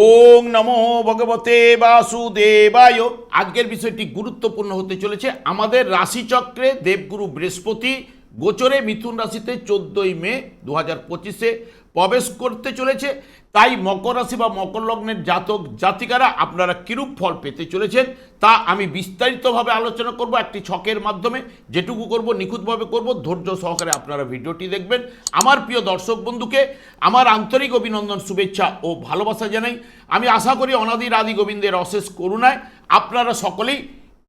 ওং নমো ভগবতে বাসুদেবায়। আজকের বিষয়টি গুরুত্বপূর্ণ হতে চলেছে। আমাদের রাশিচক্রে দেবগুরু বৃহস্পতি, গোচরে মিথুন রাশিতে চোদ্দই মে দু হাজার পঁচিশে। প্রবেশ করতে চলেছে। তাই মকর রাশি বা মকর লগ্নের জাতক জাতিকারা আপনারা কিরূপ ফল পেতে চলেছেন তা আমি বিস্তারিতভাবে আলোচনা করব একটি ছকের মাধ্যমে। যেটুকু করব, নিখুঁতভাবে করব। ধৈর্য সহকারে আপনারা ভিডিওটি দেখবেন। আমার প্রিয় দর্শক বন্ধুকে আমার আন্তরিক অভিনন্দন, শুভেচ্ছা ও ভালোবাসা জানাই। আমি আশা করি অনাদির আদি গোবিন্দের অশেষ করুণায় আপনারা সকলেই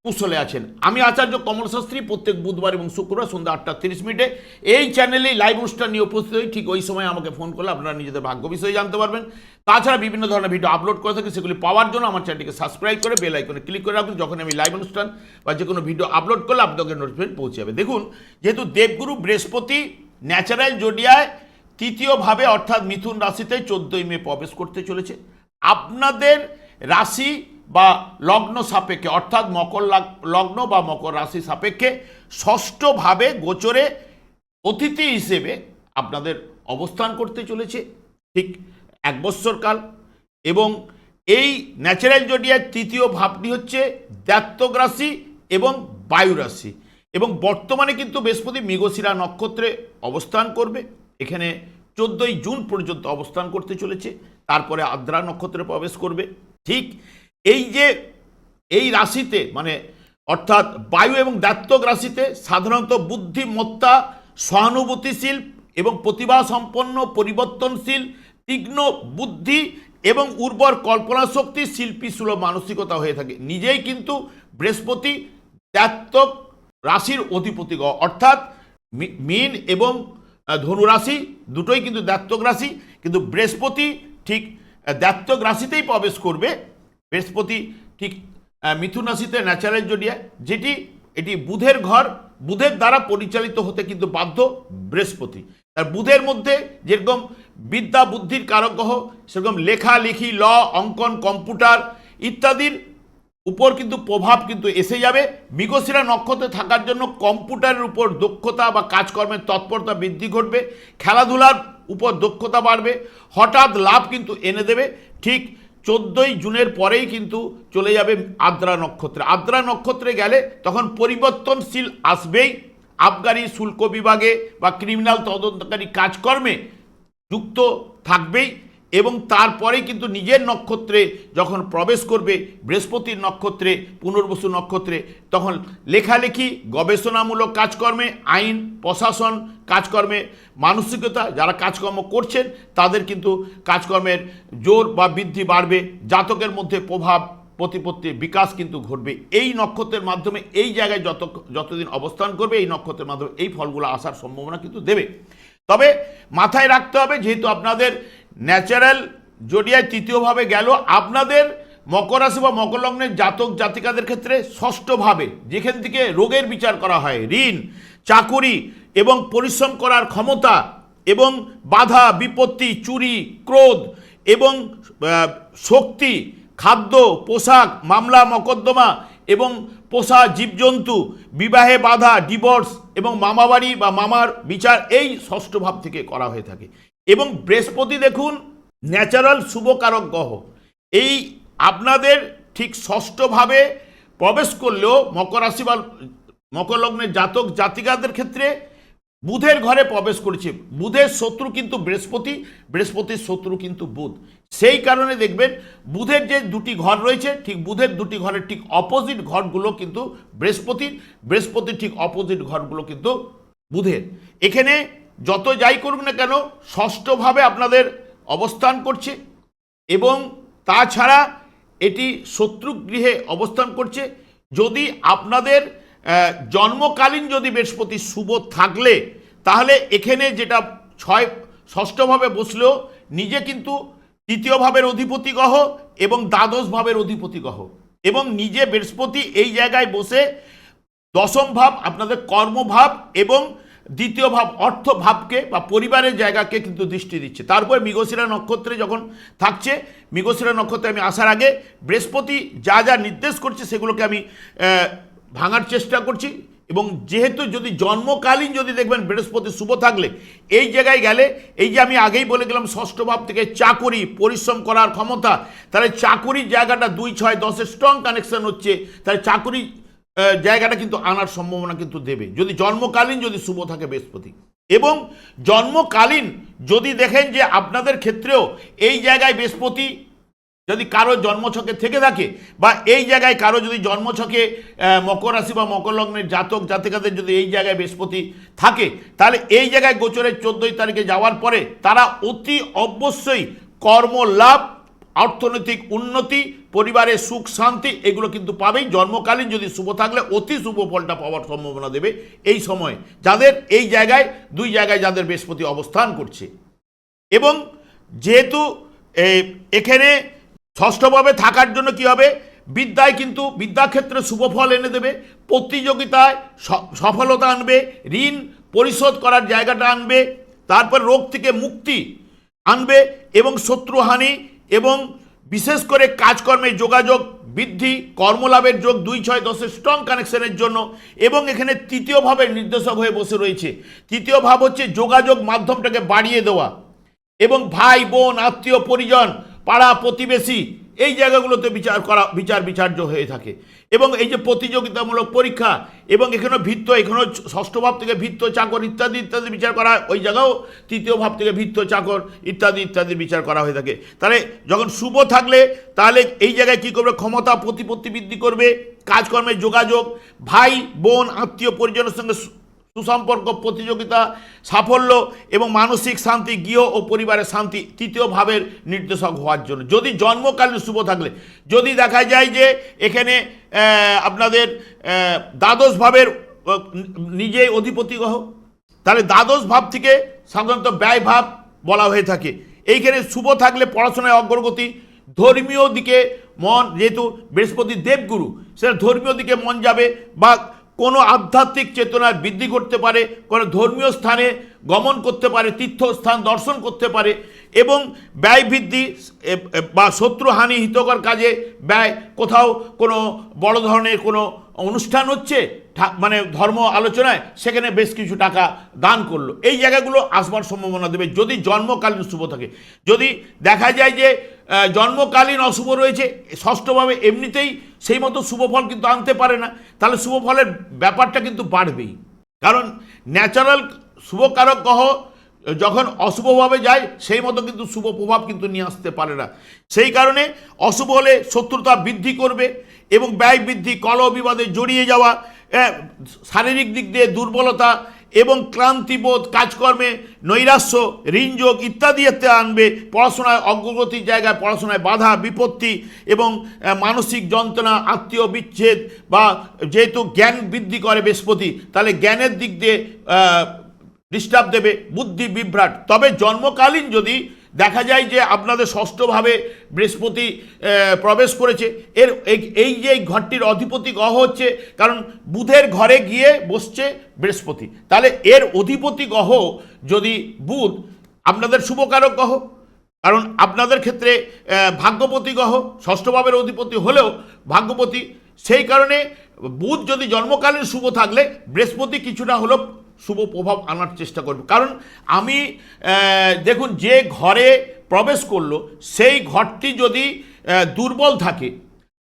কুশলে আছেন। আমি আচার্য কমল শাস্ত্রী, প্রত্যেক বুধবার এবং শুক্রবার সন্ধ্যা আটটা তিরিশ মিনিটে এই চ্যানেলে লাইভ অনুষ্ঠান নিয়ে উপস্থিত হই। ঠিক ওই সময় আমাকে ফোন করলে আপনারা নিজেদের ভাগ্য বিষয়ে জানতে পারবেন। তাছাড়া বিভিন্ন ধরনের ভিডিও আপলোড করে থাকি, সেগুলি পাওয়ার জন্য আমার চ্যানেলটিকে সাবস্ক্রাইব করে বেল আইকনে ক্লিক করে রাখুন। যখন আমি লাইভ অনুষ্ঠান বা যে কোনো ভিডিও আপলোড করলে আপনাদের নোটিফিকেশন পৌঁছে যাবে। দেখুন, যেহেতু দেবগুরু বৃহস্পতি ন্যাচারাল জোডিয়ায় তৃতীয়ভাবে অর্থাৎ মিথুন রাশিতে চোদ্দই মে প্রবেশ করতে চলেছে। আপনাদের রাশি বা লগ্ন সাপেক্ষে, অর্থাৎ মকর লগ্ন বা মকর রাশি সাপেক্ষে ষষ্ঠভাবে গোচরে অতিথি হিসেবে আপনাদের অবস্থান করতে চলেছে ঠিক এক বৎসর কাল এবং এই ন্যাচারাল জোডিয়ার তৃতীয় ভাবটি হচ্ছে দ্বাত্তক রাশি এবং বায়ু রাশি এবং বর্তমানে কিন্তু বৃহস্পতি মৃগশিরা নক্ষত্রে অবস্থান করবে। এখানে চোদ্দোই জুন পর্যন্ত অবস্থান করতে চলেছে। তারপরে আদ্রা নক্ষত্রে প্রবেশ করবে। ঠিক এই যে এই রাশিতে মানে অর্থাৎ বায়ু এবং দাত্তক রাশিতে সাধারণত বুদ্ধিমত্তা সহানুভূতিশীল এবং প্রতিভা সম্পন্ন পরিবর্তনশীল তীক্ষ্ণ বুদ্ধি এবং উর্বর কল্পনা শক্তি শিল্পী সুলভ মানসিকতা হয়ে থাকে। নিজেই কিন্তু বৃহস্পতি দাত্তক রাশির অধিপতি অর্থাৎ মীন এবং আহ, ধনু রাশি দুটোই কিন্তু দাত্তক রাশি কিন্তু বৃহস্পতি ঠিক দাত্তক রাশিতেই প্রবেশ করবে। বৃহস্পতি ঠিক মিথুন রাশিতে ন্যাচারাল জোডিয়া যেটি এটি বুধের ঘর, বুধের দ্বারা পরিচালিত হতে কিন্তু বাধ্য বৃহস্পতি। আর বুধের মধ্যে যেরকম বিদ্যা বুদ্ধির কারক গ্রহ, সেরকম লেখালেখি ল, অঙ্কন, কম্পিউটার ইত্যাদির উপর কিন্তু প্রভাব কিন্তু এসে যাবে। মৃগশিরা নক্ষত্রে থাকার জন্য কম্পিউটারের উপর দক্ষতা বা কাজকর্মের তৎপরতা বৃদ্ধি ঘটবে। খেলাধুলার উপর দক্ষতা বাড়বে। হঠাৎ লাভ কিন্তু এনে দেবে। ঠিক চোদ্দোই জুনের পরেই কিন্তু চলে যাবে আদ্রা নক্ষত্রে। আদ্রা নক্ষত্রে গেলে তখন পরিবর্তনশীল আসবেই। আবগারি শুল্ক বিভাগে বা ক্রিমিনাল তদন্তকারী কাজকর্মে যুক্ত থাকবেই। এবং তারপরে কিন্তু নিজের নক্ষত্রে যখন প্রবেশ করবে, বৃহস্পতির নক্ষত্রে, পুনর্বসু নক্ষত্রে, তখন লেখালেখি, গবেষণামূলক কাজকর্মে, আইন, প্রশাসন কাজকর্মে, মানসিকতা, যারা কাজকর্ম করছেন, তাদের কিন্তু কাজকর্মের জোর বা বৃদ্ধি বাড়বে, জাতকের মধ্যে প্রভাব, প্রতিপত্তির বিকাশ কিন্তু ঘটবে। এই নক্ষত্রের মাধ্যমে এই জায়গায় যত, যতদিন অবস্থান করবে, এই নক্ষত্রের মাধ্যমে এই ফলগুলো আসার সম্ভাবনা কিন্তু দেবে। তবে মাথায় রাখতে হবে, যেহেতু আপনাদের ন্যাচারাল জোডিয়ায় তৃতীয়ভাবে গেল, আপনাদের মকর রাশি বা মকর লগ্নের জাতক জাতিকাদের ক্ষেত্রে ষষ্ঠভাবে, যেখান থেকে রোগের বিচার করা হয়, ঋণ, চাকুরি এবং পরিশ্রম করার ক্ষমতা এবং বাধা, বিপত্তি, চুরি, ক্রোধ এবং শক্তি, খাদ্য, পোশাক, মামলা, মকদ্দমা এবং পোষা জীবজন্তু, বিবাহে বাধা ডিভোর্স এবং মামাবাড়ি বা মামার বিচার এই ষষ্ঠ ভাব থেকে করা হয়ে থাকে। এবং বৃহস্পতি দেখুন ন্যাচারাল শুভকারক গ্রহ। এই আপনাদের ঠিক ষষ্ঠভাবে প্রবেশ করলেও মকর রাশি বা মকর লগ্নের জাতক জাতিকাদের ক্ষেত্রে বুধের ঘরে প্রবেশ করেছে। বুধের শত্রু কিন্তু বৃহস্পতি, বৃহস্পতির শত্রু কিন্তু বুধ। সেই কারণে দেখবেন বুধের যে দুটি ঘর রয়েছে, ঠিক বুধের দুটি ঘরের ঠিক অপোজিট ঘরগুলো কিন্তু বৃহস্পতির বৃহস্পতির ঠিক অপোজিট ঘরগুলো কিন্তু বুধের। এখানে যত যাই করুক না কেন, ষষ্ঠভাবে আপনাদের অবস্থান করছে এবং তাছাড়া এটি শত্রু গৃহে অবস্থান করছে। যদি আপনাদের জন্মকালীন যদি বৃহস্পতি শুভ থাকলে, তাহলে এখানে যেটা ছয়, ষষ্ঠভাবে বসলেও নিজে কিন্তু তৃতীয় ভাবের অধিপতি গ্রহ এবং দ্বাদশ ভাবের অধিপতি গ্রহ এবং নিজে বৃহস্পতি এই জায়গায় বসে দশম ভাব আপনাদের কর্মভাব এবং দ্বিতীয় ভাব অর্থ ভাবকে বা পরিবারের জায়গাকে কিন্তু দৃষ্টি দিচ্ছে। তারপরে মৃগশিরা নক্ষত্রে যখন থাকছে, মৃগশিরা নক্ষত্রে আমি আসার আগে বৃহস্পতি যা যা নির্দেশ করছে সেগুলোকে আমি ভাঙার চেষ্টা করছি। এবং যেহেতু যদি জন্মকালীন যদি দেখবেন বৃহস্পতি শুভ থাকলে, এই জায়গায় গেলে, এই যে আমি আগেই বলে গেলাম ষষ্ঠ ভাব থেকে চাকরি, পরিশ্রম করার ক্ষমতা, তাহলে চাকুরির জায়গাটা দুই ছয় দশের স্ট্রং কানেকশন হচ্ছে, তাহলে চাকুরি জায়গাটা কিন্তু আনার সম্ভাবনা কিন্তু দেবে। যদি জন্মকালীন যদি শুভ থাকে বৃহস্পতি। এবং জন্মকালীন যদি দেখেন যে আপনাদের ক্ষেত্রেও এই জায়গায় বৃহস্পতি যদি কারও জন্মছকে থেকে থাকে বা এই জায়গায় কারও যদি জন্মছকে মকর রাশি বা মকর লগ্নের জাতক, জাতিকাদের যদি এই জায়গায় বৃহস্পতি থাকে, তাহলে এই জায়গায় গোচরের চোদ্দই তারিখে যাওয়ার পরে তারা অতি অবশ্যই কর্মলাভ, অর্থনৈতিক উন্নতি, পরিবারের সুখ, শান্তি এগুলো কিন্তু পাবেই। জন্মকালীন যদি শুভ থাকলে অতি শুভ ফলটা পাওয়ার সম্ভাবনা দেবে এই সময়, যাদের এই জায়গায়, দুই জায়গায় যাদের বৃহস্পতি অবস্থান করছে। এবং যেহেতু এখানে ষষ্ঠভাবে থাকার জন্য কি হবে? বিদ্যায় কিন্তু বিদ্যাক্ষেত্রে শুভফল এনে দেবে, প্রতিযোগিতায় সফলতা আনবে, ঋণ পরিশোধ করার জায়গাটা আনবে, তারপর রোগ থেকে মুক্তি আনবে এবং শত্রুহানি এবং বিশেষ করে কাজকর্মে যোগাযোগ বৃদ্ধি, কর্মলাভের যোগ দুই ছয় দশের স্ট্রং কানেকশনের জন্য এবং এখানে তৃতীয়ভাবে নির্দেশক হয়ে বসে রয়েছে। তৃতীয় ভাব হচ্ছে যোগাযোগ মাধ্যমটাকে বাড়িয়ে দেওয়া এবং ভাই, বোন, আত্মীয়, পরিজন পাড়া প্রতিবেশী, এই জায়গাগুলোতে বিচার করা, বিচার বিচার্য হয়ে থাকে। এবং এই যে প্রতিযোগিতামূলক পরীক্ষা, এবং এখানেও ভিত্ত, এখানেও ষষ্ঠ ভাব থেকে ভিত্ত চাকর ইত্যাদি ইত্যাদি বিচার করা ওই জায়গাও তৃতীয় ভাব থেকে ভিত্ত চাকর ইত্যাদি ইত্যাদি বিচার করা হয়ে থাকে। তাহলে যখন শুভ থাকলে, তাহলে এই জায়গায় কী করবে? ক্ষমতা প্রতিপত্তি বৃদ্ধি করবে কাজকর্মের যোগাযোগ, ভাই, বোন, আত্মীয়, পরিজনের সঙ্গে সুসম্পর্ক প্রতিযোগিতা সাফল্য এবং মানসিক শান্তি গৃহ ও পরিবারের শান্তি তৃতীয় ভাবের নির্দেশক হওয়ার জন্য। যদি জন্মকালীন শুভ থাকলে যদি দেখা যায় যে এখানে আপনাদের দ্বাদশ ভাবের আহ, নিজে অধিপতি গ্রহ তাহলে দ্বাদশ ভাব থেকে সাধারণত ব্যয় ভাব বলা হয়ে থাকে। এইখানে শুভ থাকলে পড়াশোনায় অগ্রগতি ধর্মীয় দিকে মন যেহেতু বৃহস্পতি দেবগুরু সেটা ধর্মীয় দিকে মন যাবে বা কোনো আধ্যাত্মিক চেতনার বৃদ্ধি করতে পারে, কোনো ধর্মীয় স্থানে গমন করতে পারে, তীর্থস্থান দর্শন করতে পারে, এবং ব্যয় বৃদ্ধি বা শত্রুহানি হিতকর কাজে ব্যয়, কোথাও কোনো বড় ধরনের কোনো অনুষ্ঠান হচ্ছে মানে ধর্ম আলোচনায়, সেখানে বেশ কিছু টাকা দান করল। এই জায়গাগুলো আসবার সম্ভাবনা দেবে। যদি জন্মকালীন শুভ থাকে, যদি দেখা যায় যে জন্মকালীন অশুভ রয়েছে, ষষ্ঠভাবে এমনিতেই সেই মতো শুভ ফল কিন্তু আনতে পারে না। তাহলে শুভ ফলের ব্যাপারটা কিন্তু বাড়বেই। কারণ ন্যাচারাল শুভকারক গ্রহ যখন অশুভভাবে যায়, সেই মতো কিন্তু শুভ প্রভাব কিন্তু নিয়ে আসতে পারে না। সেই কারণে অশুভ হলে শত্রুতা বৃদ্ধি করবে এবং ব্যয় বৃদ্ধি, কলহ বিবাদে জড়িয়ে যাওয়া শারীরিক দিক দিয়ে দুর্বলতা এবং ক্লান্তিবোধ কাজকর্মে নৈরাশ্য ঋণযোগ ইত্যাদি এতে আনবে। পড়াশোনায় অগ্রগতির জায়গায় পড়াশোনায় বাধা, বিপত্তি এবং মানসিক যন্ত্রণা, আত্মীয় বিচ্ছেদ বা যেহেতু জ্ঞান বৃদ্ধি করে বৃহস্পতি, তাহলে জ্ঞানের দিক দিয়ে ডিস্টার্ব দেবে, বুদ্ধি বিভ্রাট। তবে জন্মকালীন যদি দেখা যায় যে আপনাদের ষষ্ঠভাবে বৃহস্পতি প্রবেশ করেছে। এর, এই- যে ঘরটির অধিপতি গ্রহ হচ্ছে, কারণ বুধের ঘরে গিয়ে বসছে বৃহস্পতি। তাহলে এর অধিপতি গ্রহ যদি বুধ, আপনাদের শুভকারক গ্রহ কারণ আপনাদের ক্ষেত্রে ভাগ্যপতি গ্রহ ষষ্ঠভাবের অধিপতি হলেও ভাগ্যপতি। সেই কারণে বুধ যদি জন্মকালীন শুভ থাকলে, বৃহস্পতি কিছুটা হলেও শুভ প্রভাব আনার চেষ্টা করবে। কারণ আমি দেখুন, যে ঘরে প্রবেশ করল, সেই ঘরটি যদি দুর্বল থাকে,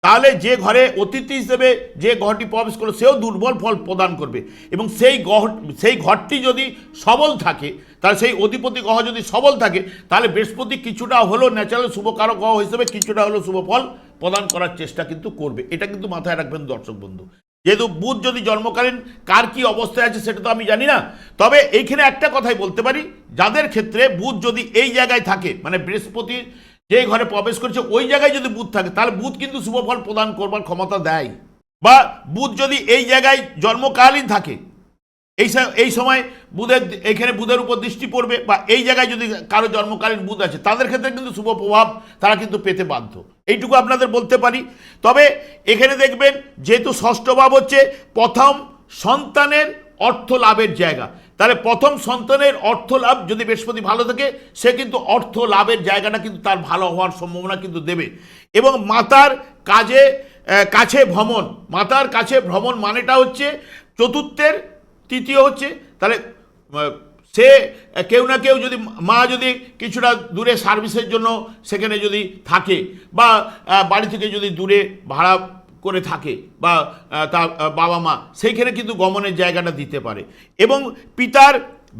তাহলে যে ঘরে অতিথি হিসেবে যে ঘরটি প্রবেশ করল, সেও দুর্বল ফল প্রদান করবে। এবং সেই গহ, সেই ঘরটি যদি সবল থাকে, তাহলে সেই অধিপতি গ্রহ যদি সবল থাকে, তাহলে বৃহস্পতি কিছুটা হলেও ন্যাচারাল শুভকারক গ্রহ হিসেবে কিছুটা হলেও শুভ ফল প্রদান করার চেষ্টা কিন্তু করবে। এটা কিন্তু মাথায় রাখবেন দর্শক বন্ধু। যেহেতু বুধ যদি জন্মকালীন, কার কি অবস্থায় আছে সেটা তো আমি জানি না। তবে এইখানে একটা কথাই বলতে পারি, যাদের ক্ষেত্রে বুধ যদি এই জায়গায় থাকে মানে বৃহস্পতি যে ঘরে প্রবেশ করছে, ওই জায়গায় যদি বুধ থাকে, তাহলে বুধ কিন্তু শুভ ফল প্রদান করবার ক্ষমতা দেয়। বা বুধ যদি এই জায়গায় জন্মকালীন থাকে এই এই সময় বুধের এখানে বুধের উপর দৃষ্টি পড়বে বা এই জায়গায় যদি কারও জন্মকালীন বুধ আছে, তাদের ক্ষেত্রে কিন্তু শুভ প্রভাব তারা কিন্তু পেতে বাধ্য। এইটুকু আপনাদের বলতে পারি। তবে এখানে দেখবেন যেহেতু ষষ্ঠ ভাব হচ্ছে, প্রথম সন্তানের অর্থ লাভের জায়গা। তাহলে প্রথম সন্তানের অর্থ লাভ যদি বৃহস্পতি ভালো থাকে, সে কিন্তু অর্থ লাভের জায়গাটা কিন্তু তার ভালো হওয়ার সম্ভাবনা কিন্তু দেবে। এবং মাতার কাজে কাছে ভ্রমণ, মাতার কাছে ভ্রমণ মানেটা হচ্ছে চতুর্থের তৃতীয় হচ্ছে, তাহলে সে, কেউ না কেউ যদি, মা যদি কিছুটা দূরে সার্ভিসের জন্য সেখানে যদি থাকে, বা বাড়ি থেকে যদি দূরে ভাড়া করে থাকে, বা তার বাবা মা, সেইখানে কিন্তু গমনের জায়গাটা দিতে পারে। এবং পিতার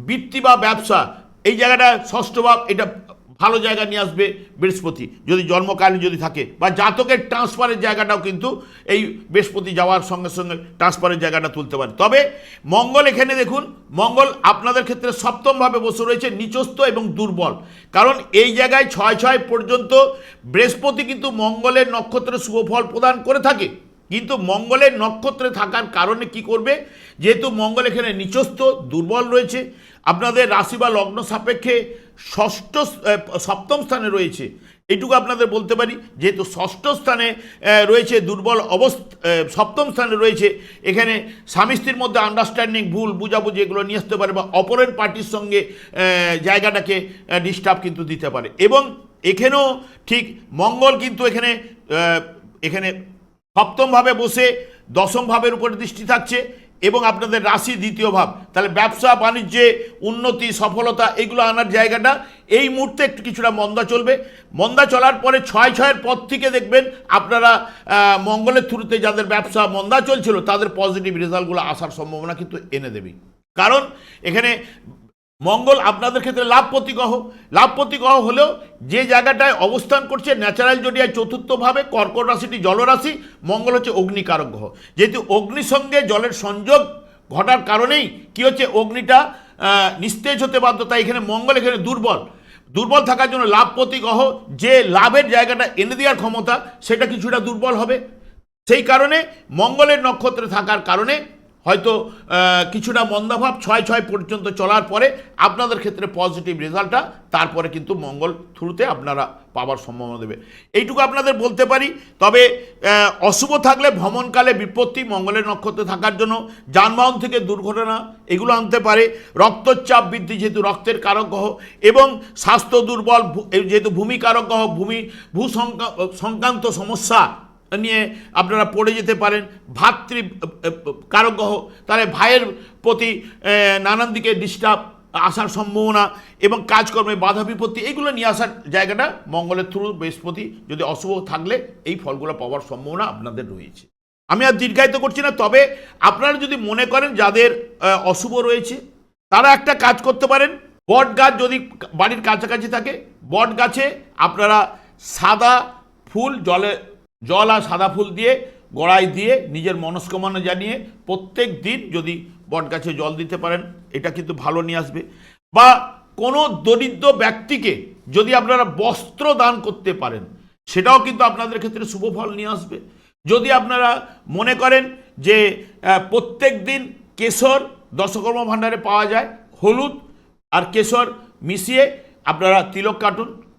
বৃত্তি বা ব্যবসা, এই জায়গাটা ষষ্ঠ ভাব, এটা ভালো জায়গা নিয়ে আসবে বৃহস্পতি, যদি জন্মকালীন যদি থাকে। বা জাতকের ট্রান্সফারের জায়গাটাও কিন্তু এই বৃহস্পতি যাওয়ার সঙ্গে সঙ্গে ট্রান্সফারের জায়গাটা তুলতে পারে। তবে মঙ্গল এখানে দেখুন, মঙ্গল আপনাদের ক্ষেত্রে সপ্তমভাবে বসে রয়েছে, নিচস্থ এবং দুর্বল। কারণ এই জায়গায় ছয় ছয় পর্যন্ত বৃহস্পতি কিন্তু মঙ্গলের নক্ষত্রে শুভফল প্রদান করে থাকে। কিন্তু মঙ্গলের নক্ষত্রে থাকার কারণে কি করবে? যেহেতু মঙ্গল এখানে নিচস্থ, দুর্বল রয়েছে। আপনাদের রাশি বা লগ্ন সাপেক্ষে ষষ্ঠ সপ্তম স্থানে রয়েছে। এটুকু আপনাদের বলতে পারি, যেহেতু ষষ্ঠ স্থানে রয়েছে দুর্বল অবস্থা সপ্তম স্থানে রয়েছে, এখানে স্বামী স্ত্রীর মধ্যে আন্ডারস্ট্যান্ডিং ভুল, বুঝাবুঝি এগুলো নিয়ে আসতে পারে বা অপরের পার্টির সঙ্গে জায়গাটাকে ডিস্টার্ব কিন্তু দিতে পারে। এবং এখানেও ঠিক মঙ্গল কিন্তু এখানে এখানে সপ্তমভাবে বসে দশম ভাবের উপরে দৃষ্টি থাকছে। এবং আপনাদের রাশি দ্বিতীয় ভাব। তাহলে ব্যবসা, বাণিজ্যে উন্নতি, সফলতা, এগুলো আনার জায়গাটা। এই মুহূর্তে একটু কিছুটা মন্দা চলবে। মন্দা চলার পরে ছয় ছয়ের পর থেকে দেখবেন আপনারা মঙ্গলের থ্রুতে যাদের ব্যবসা মন্দা চলছিল, তাদের পজিটিভ রেজাল্টগুলো আসার সম্ভাবনা কিন্তু এনে দেবে। কারণ এখানে মঙ্গল আপনাদের ক্ষেত্রে লাভ প্রতিগ্রহ। লাভ প্রতিগ্রহ হলেও যে জায়গাটায় অবস্থান করছে ন্যাচারাল জডিয়ায় চতুর্থভাবে কর্কট রাশিটি জলরাশি মঙ্গল হচ্ছে অগ্নিকারক গ্রহ। যেহেতু অগ্নির সঙ্গে জলের সংযোগ ঘটার কারণেই কি হচ্ছে, অগ্নিটা নিস্তেজ হতে বাধ্য, তাই এখানে মঙ্গল এখানে দুর্বল। দুর্বল থাকার জন্য লাভ প্রতিগ্রহ, যে লাভের জায়গাটা এনে দেওয়ার ক্ষমতা, সেটা কিছুটা দুর্বল হবে। সেই কারণে মঙ্গলের নক্ষত্রে থাকার কারণে হয়তো কিছুটা মন্দাভাব ছয় ছয় পর্যন্ত চলার পরে আপনাদের ক্ষেত্রে পজিটিভ রেজাল্টটা তারপরে কিন্তু মঙ্গল থ্রুতে আপনারা পাওয়ার সম্ভাবনা দেবে। এইটুকু আপনাদের বলতে পারি, তবে অশুভ থাকলে ভ্রমণকালে বিপত্তি, মঙ্গলের নক্ষত্রে থাকার জন্য যানবাহন থেকে দুর্ঘটনা, এগুলো আনতে পারে। রক্তচাপ বৃদ্ধি যেহেতু রক্তের কারক গ্রহ, এবং স্বাস্থ্য দুর্বল যেহেতু ভূমিকারক গ্রহ, ভূমি ভূ সংকা- সংক্রান্ত সমস্যা নিয়ে আপনারা পড়ে যেতে পারেন। ভাতৃ কারক গ্রহ তাহলে ভাইয়ের প্রতি নানান দিকে ডিস্টার্ব আসার সম্ভাবনা এবং কাজকর্মে বাধা বিপত্তি, এগুলো নিয়ে আসার জায়গাটা মঙ্গলের থ্রু বৃহস্পতি। যদি অশুভ থাকলে এই ফলগুলো পাওয়ার সম্ভাবনা আপনাদের রয়েছে। আমি আর দীর্ঘায়িত করছি না, তবে আপনারা যদি মনে করেন যাদের অশুভ রয়েছে, তারা একটা কাজ করতে পারেন। বট গাছ যদি বাড়ির কাছাকাছি থাকে, বট গাছে আপনারা সাদা ফুল জলে জল আর সাদা ফুল দিয়ে, গড়াই দিয়ে, নিজের মনস্কামনা জানিয়ে প্রত্যেক দিন যদি বট গাছে জল দিতে পারেন, এটা কিন্তু ভালো নিয়ে আসবে। বা কোনো দরিদ্র ব্যক্তিকে যদি আপনারা বস্ত্র দান করতে পারেন, সেটাও কিন্তু আপনাদের ক্ষেত্রে শুভ ফল নিয়ে আসবে। যদি আপনারা মনে করেন যে প্রত্যেক দিন কেশর দশকর্ম ভাণ্ডারে পাওয়া যায়, হলুদ আর কেশর মিশিয়ে আপনারা তিলক কাটুন